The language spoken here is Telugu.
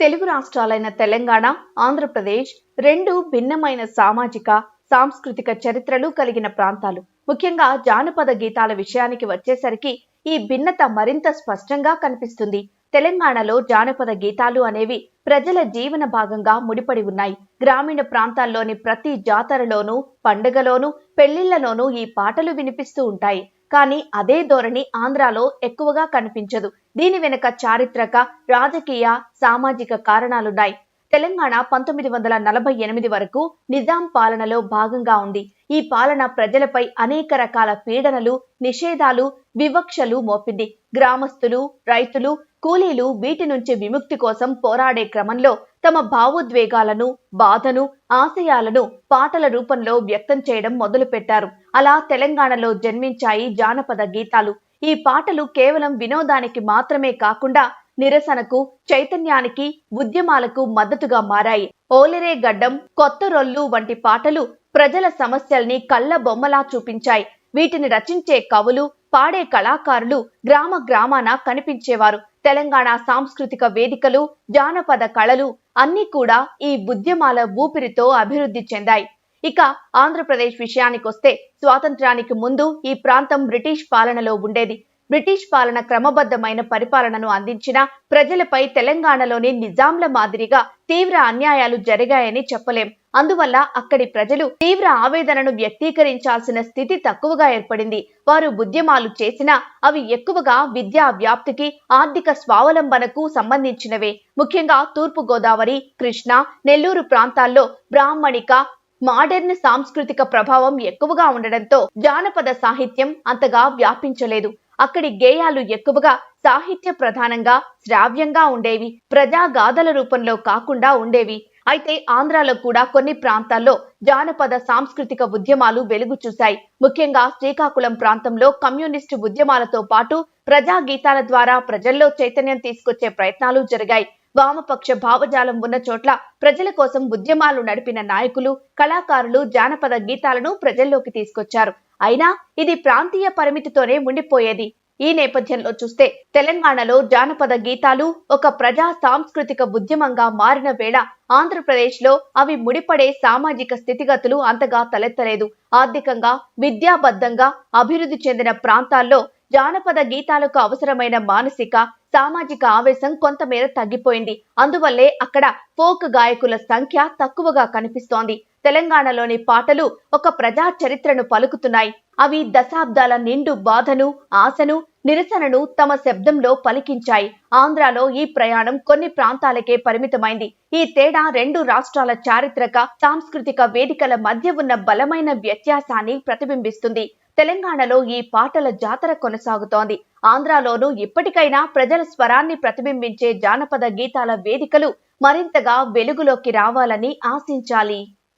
తెలుగు రాష్ట్రాలైన తెలంగాణ ఆంధ్రప్రదేశ్ రెండు భిన్నమైన సామాజిక సాంస్కృతిక చరిత్రలు కలిగిన ప్రాంతాలు. ముఖ్యంగా జానపద గీతాల విషయానికి వచ్చేసరికి ఈ భిన్నత మరింత స్పష్టంగా కనిపిస్తుంది. తెలంగాణలో జానపద గీతాలు అనేవి ప్రజల జీవన భాగంగా ముడిపడి ఉన్నాయి. గ్రామీణ ప్రాంతాల్లోని ప్రతి జాతరలోనూ పండుగలోనూ పెళ్ళిళ్ళలోనూ ఈ పాటలు వినిపిస్తూ ఉంటాయి. కానీ అదే ధోరణి ఆంధ్రాలో ఎక్కువగా కనిపించదు. దీని వెనుక చారిత్రక రాజకీయ సామాజిక కారణాలున్నాయి. తెలంగాణ పంతొమ్మిది వందల నలభై ఎనిమిది వరకు నిజాం పాలనలో భాగంగా ఉంది. ఈ పాలన ప్రజలపై అనేక రకాల పీడనలు నిషేధాలు వివక్షలు మోపింది. గ్రామస్తులు రైతులు కూలీలు వీటి నుంచి విముక్తి కోసం పోరాడే క్రమంలో తమ భావోద్వేగాలను బాధను ఆశయాలను పాటల రూపంలో వ్యక్తం చేయడం మొదలుపెట్టారు. అలా తెలంగాణలో జన్మించాయి జానపద గీతాలు. ఈ పాటలు కేవలం వినోదానికి మాత్రమే కాకుండా నిరసనకు చైతన్యానికి ఉద్యమాలకు మద్దతుగా మారాయి. ఓలెరే గడ్డం కొత్త రొల్లు వంటి పాటలు ప్రజల సమస్యల్ని కళ్ళ బొమ్మలా చూపించాయి. వీటిని రచించే కవులు పాడే కళాకారులు గ్రామ గ్రామాన కనిపించేవారు. తెలంగాణ సాంస్కృతిక వేదికలు జానపద కళలు అన్నీ కూడా ఈ ఉద్యమాల ఊపిరితో అభివృద్ధి చెందాయి. ఇక ఆంధ్రప్రదేశ్ విషయానికొస్తే స్వాతంత్రానికి ముందు ఈ ప్రాంతం బ్రిటిష్ పాలనలో ఉండేది. బ్రిటిష్ పాలన క్రమబద్ధమైన పరిపాలనను అందించిన ప్రజలపై తెలంగాణలోని నిజాంల మాదిరిగా తీవ్ర అన్యాయాలు జరిగాయని చెప్పలేం. అందువల్ల అక్కడి ప్రజలు తీవ్ర ఆవేదనను వ్యక్తీకరించాల్సిన స్థితి తక్కువగా ఏర్పడింది. వారు ఉద్యమాలు చేసినా అవి ఎక్కువగా విద్యా వ్యాప్తికి ఆర్థిక స్వావలంబనకు సంబంధించినవే. ముఖ్యంగా తూర్పు గోదావరి కృష్ణా నెల్లూరు ప్రాంతాల్లో బ్రాహ్మణిక మాడర్న్ సాంస్కృతిక ప్రభావం ఎక్కువగా ఉండడంతో జానపద సాహిత్యం అంతగా వ్యాపించలేదు. అక్కడి గేయాలు ఎక్కువగా సాహిత్య ప్రధానంగా శ్రావ్యంగా ఉండేవి. ప్రజాగాథల రూపంలో కాకుండా ఉండేవి. అయితే ఆంధ్రాలో కూడా కొన్ని ప్రాంతాల్లో జానపద సాంస్కృతిక ఉద్యమాలు వెలుగు చూశాయి. ముఖ్యంగా శ్రీకాకుళం ప్రాంతంలో కమ్యూనిస్టు ఉద్యమాలతో పాటు ప్రజా గీతాల ద్వారా ప్రజల్లో చైతన్యం తీసుకొచ్చే ప్రయత్నాలు జరిగాయి. వామపక్ష భావజాలం ఉన్న చోట్ల ప్రజల కోసం ఉద్యమాలు నడిపిన నాయకులు కళాకారులు జానపద గీతాలను ప్రజల్లోకి తీసుకొచ్చారు. అయినా ఇది ప్రాంతీయ పరిమితితోనే ఉండిపోయేది. ఈ నేపథ్యంలో చూస్తే తెలంగాణలో జానపద గీతాలు ఒక ప్రజా సాంస్కృతిక ఉద్యమంగా మారిన వేళ ఆంధ్రప్రదేశ్లో అవి ముడిపడే సామాజిక స్థితిగతులు అంతగా తలెత్తలేదు. ఆర్థికంగా విద్యాబద్ధంగా అభివృద్ధి చెందిన ప్రాంతాల్లో జానపద గీతాలకు అవసరమైన మానసిక సామాజిక ఆవేశం కొంతమేర తగ్గిపోయింది. అందువల్లే అక్కడ ఫోక్ గాయకుల సంఖ్య తక్కువగా కనిపిస్తోంది. తెలంగాణలోని పాటలు ఒక ప్రజా చరిత్రను పలుకుతున్నాయి. అవి దశాబ్దాల నిండు బాధను ఆశను నిరసనను తమ శబ్దంలో పలికించాయి. ఆంధ్రాలో ఈ ప్రయాణం కొన్ని ప్రాంతాలకే పరిమితమైంది. ఈ తేడా రెండు రాష్ట్రాల చారిత్రక సాంస్కృతిక వేదికల మధ్య ఉన్న బలమైన వ్యత్యాసాన్ని ప్రతిబింబిస్తుంది. తెలంగాణలో ఈ పాటల జాతర కొనసాగుతోంది. ఆంధ్రాలోనూ ఇప్పటికైనా ప్రజల స్వరాన్ని ప్రతిబింబించే జానపద గీతాల వేదికలు మరింతగా వెలుగులోకి రావాలని ఆశించాలి.